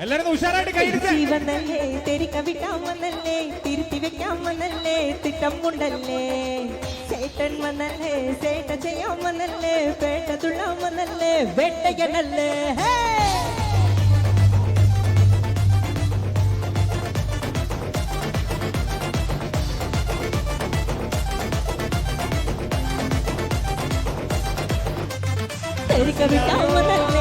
എല്ലാരും ഒന്ന് ഉഷാറായിട്ട് കൈയടിച്ച് ജീവനല്ലേ തെരിക്ക വിട്ടാമന്നല്ലേ തിരുത്തി വെക്കാമെന്നല്ലേ തിട്ടം കൊണ്ടല്ലേ ചേട്ടൻ വന്നല്ലേ ചേട്ട ചെയ്യാമെന്നല്ലേ പേട്ട തുള്ളാമെന്നല്ലേ വെട്ടയനല്ലേ ഹേ തെരിക്ക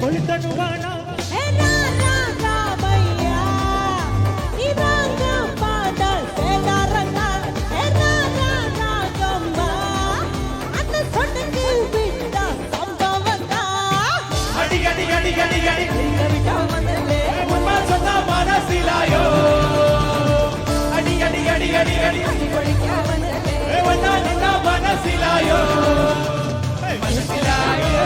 கொளுத்தனுவானா மனசிலாயோ மனசிலாயோ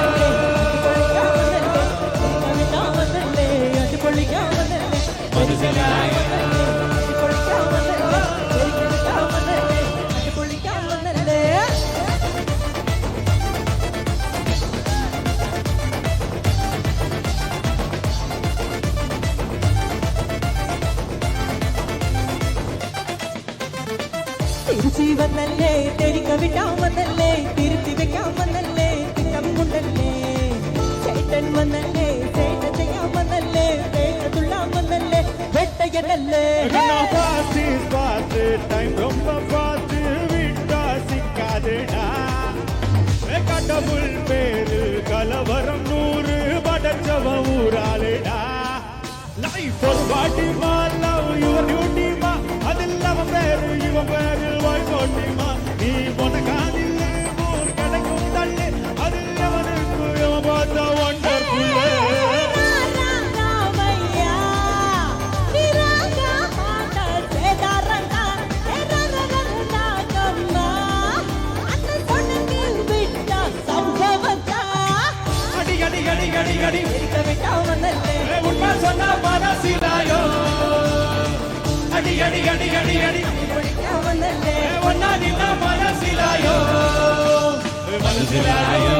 തിരിച്ചു വന്നല്ലേ തെരിക്ക വിട്ടാമെന്നല്ലേ തിരുത്തി വെക്കാമെന്നല്ലേ തിട്ടം കൊണ്ടല്ലേ ചേട്ടൻ വന്നല്ലേ. செல்லே நான் பார்த்து பார்த்து டைம் ரொம்ப பார்த்து விட்டா சிக்காதுடா. கடவுள் பேரு கலவரம் நூறு படைச்சவ ஊராளுடா. லைஃப் பாட்டி மாற அடி அடி அடி ஏ, உண்மை சொன்ன மனசிலாயோ? அடி அடி அடி அடி அடி. ஒன்னா நின்ன மனசிலாயோ? மனசிலாயோ.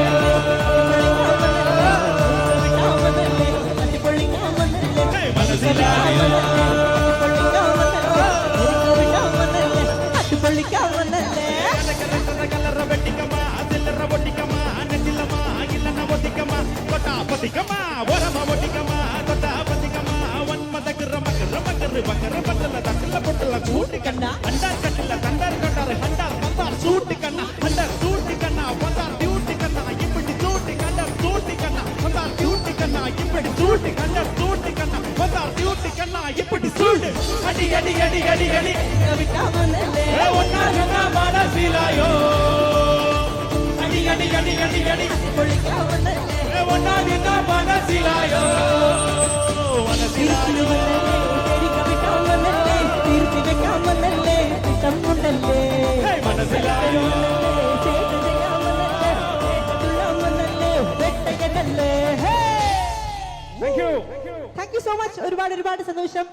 தொட்டா பத்திக்கமா ஓரமா ஒட்டிக்கமா தொட்டா பத்திக்கமா ஒன்மதக்கு ரமக்கு ரமக்கு பக்கர பட்டல தட்டல பொட்டல கூட்டி கண்ணா அண்டார் கட்டில தண்டார் கண்டார் ஹண்டார் வந்தார் சூட்டி கண்ணா ஹண்டார் சூட்டி கண்ணா வந்தார் டியூட்டி கண்ணா இப்படி சூட்டி கண்டார் சூட்டி கண்ணா வந்தார் டியூட்டி கண்ணா இப்படி சூட்டி கண்டார் சூட்டி கண்ணா வந்தார் டியூட்டி கண்ணா இப்படி சூடு அடி அடி அடி அடி அடி. ஏ ஒன்னா நின்னா மனசிலாயோ அடி அடி அடி அடி அடி ஏ ஒன்னா நின்னா மனசிலாயோ மனசிலாயோ ஹே மனசிலாயோ thank you thank you so much ഒരുപാട് ഒരുപാട് സന്തോഷം